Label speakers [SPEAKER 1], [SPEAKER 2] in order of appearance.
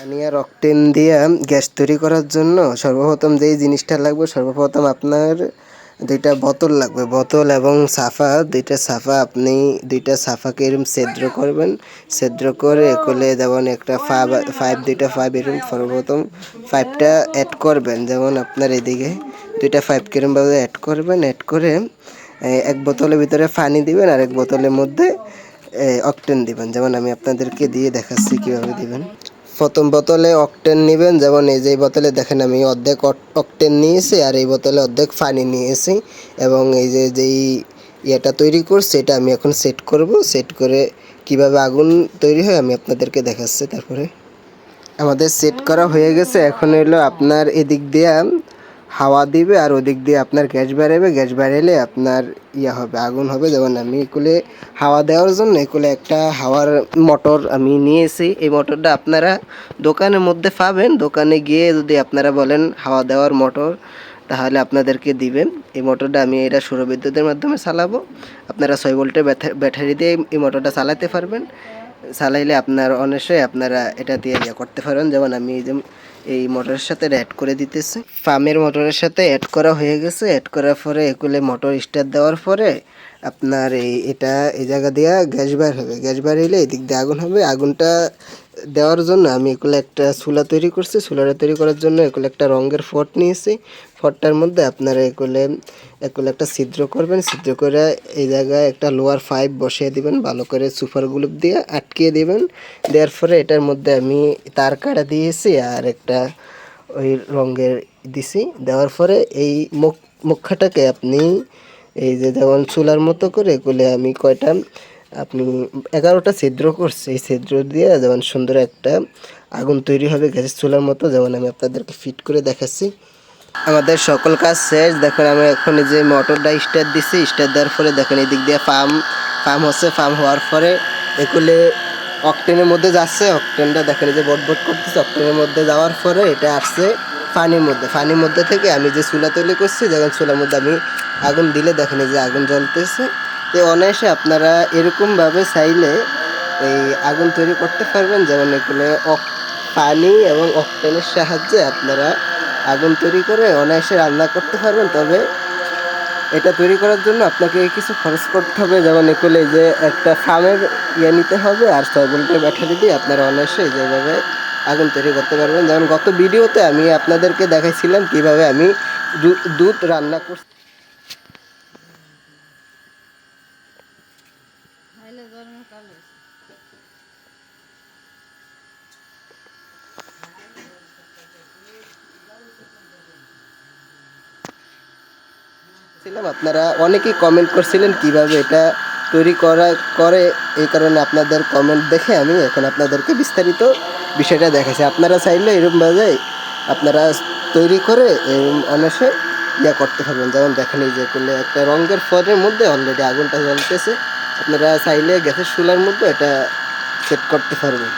[SPEAKER 1] পানি আর অকটেন দিয়ে গ্যাস তৈরি করার জন্য সর্বপ্রথম যেই জিনিসটা লাগবে, সর্বপ্রথম আপনার দুইটা বোতল লাগবে। বোতল এবং সাফা, দুইটা সাফা আপনি দুইটা সাফাকে এরকম সেদ্র করবেন। সেদ্র করে করলে যেমন একটা ফাইভ ফাইভ দুইটা ফাইভ এরকম সর্বপ্রথম ফাইভটা অ্যাড করবেন। যেমন আপনার এদিকে দুইটা ফাইভ কিরমভাবে অ্যাড করবেন। অ্যাড করে এক বোতলের ভিতরে পানি দিবেন আর এক বোতলের মধ্যে অকটেন দিবেন। যেমন আমি আপনাদেরকে দিয়ে দেখাচ্ছি কীভাবে দিবেন। প্রথম বোতলে অকটেন নেবেন, যেমন এই যে বোতলে দেখেন আমি অর্ধেক অক- অকটেন নিয়েছি আর এই বোতলে অর্ধেক পানি নিয়েছি এবং এই যে যেই ইয়েটা তৈরি করছি এটা আমি এখন সেট করব। সেট করে কীভাবে আগুন তৈরি হয় আমি আপনাদেরকে দেখাচ্ছি তারপরে। আমাদের সেট করা হয়ে গেছে। এখন হলো আপনার এদিক দিয়ে হাওয়া দিবে আর ওদিক দিয়ে আপনার গ্যাস বেরাবে গ্যাস বেরালে আপনার ইয়া হবে, আগুন হবে। যেমন আমি এগুলো হাওয়া দেওয়ার জন্য এগুলো একটা হাওয়ার মোটর আমি নিয়েছি। এই মোটরটা আপনারা দোকানের মধ্যে পাবেন। দোকানে গিয়ে যদি আপনারা বলেন হাওয়া দেওয়ার মোটর, তাহলে আপনাদেরকে দিবেন। এই মোটরটা আমি এটা সৌরবিদ্যুতের মাধ্যমে চালাবো। আপনারা ছয় ভোল্টের ব্যাটারি দিয়ে এই মোটরটা চালাতে পারবেন। চালাইলে আপনার অনেশই আপনারা এটা দিয়ে ইয়ে করতে পারবেন যেমন আমি যে এই মোটরের সাথে অ্যাড করে দিতেছে। ফার্মের মোটরের সাথে অ্যাড করা হয়ে গেছে। অ্যাড করার পরে এগুলো মোটর স্টার্ট দেওয়ার পরে আপনার এই এটা এই জায়গা দেওয়া গ্যাস বার হবে। গ্যাস বার হইলে এদিক দিয়ে আগুন হবে। আগুনটা দেওয়ার জন্য আমি এগুলো একটা চুলা তৈরি করছি। চুলাটা তৈরি করার জন্য এগুলো একটা রঙের ফট নিয়েছি। ফটটার মধ্যে আপনারা এগুলো এগুলো একটা ছিদ্র করবেন, ছিদ্র করে এই জায়গায় একটা লোয়ার পাইপ বসিয়ে দিবেন, ভালো করে সুপার গ্লুপ দিয়ে আটকিয়ে দিবেন। দেওয়ার পরে এটার মধ্যে আমি তার কাটা দিয়েছি আর একটা ওই রঙের দিছি। দেওয়ার পরে এই মুখ, মুখাটাকে আপনি এই যে যেমন চুলার মতো করে এগুলো আমি কয়টা, আপনি এগারোটা ছিদ্র করছি। এই ছিদ্র দিয়ে যেমন সুন্দর একটা আগুন তৈরি হবে গ্যাসের চুলার মতো, যেমন আমি আপনাদেরকে ফিট করে দেখাচ্ছি। আমাদের সকল কাজ শেষ। দেখেন আমি এখন যে মোটরটা স্টার্ট দিছি স্টার্ট দেওয়ার পরে দেখেন এদিক দিয়ে পাম্প ফার্ম হচ্ছে ফার্ম হওয়ার পরে এগুলো অকটেনের মধ্যে যাচ্ছে। অকটেনটা দেখেন যে বট বট করতেছে অকটেনের মধ্যে যাওয়ার পরে এটা আসছে পানির মধ্যে। পানির মধ্যে থেকে আমি যে চুলা তৈরি করছি যখন চুলার মধ্যে আমি আগুন দিলে দেখেন যে আগুন জ্বলতেছে। তো অনায়াসে আপনারা এরকমভাবে চাইলে এই আগুন তৈরি করতে পারবেন। যেমন এগুলো পানি এবং অকটেনের সাহায্যে আপনারা আগুন তৈরি করে অনায়াসে রান্না করতে পারবেন, তবে এটা তৈরি করার জন্য আপনাকে কিছু খরচ করতে হবে। যেমন এগুলো যে একটা ফার্মের ইয়ে নিতে হবে আর ছয় ভোল্টের ব্যাটারি দিয়ে আপনারা অনায়াসে যেভাবে আগুন তৈরি করতে পারবেন। যেমন গত ভিডিওতে আমি আপনাদেরকে দেখাইছিলাম কীভাবে আমি দুধ রান্না করছি ছিলাম আপনারা অনেকেই কমেন্ট করছিলেন কীভাবে এটা তৈরি করা, করে। এই কারণে আপনাদের কমেন্ট দেখে আমি এখন আপনাদেরকে বিস্তারিত বিষয়টা দেখাচ্ছি। আপনারা চাইলে এরকমভাবে আপনারা তৈরি করে এরম অনায়াসে ইয়া করতে পারবেন। যেমন দেখেন এই যে করলে একটা রঙের ফলের মধ্যে অলরেডি আগুনটা জ্বলতেছে। আপনারা চাইলে গ্যাসের চুলার মধ্যে এটা সেট করতে পারবেন।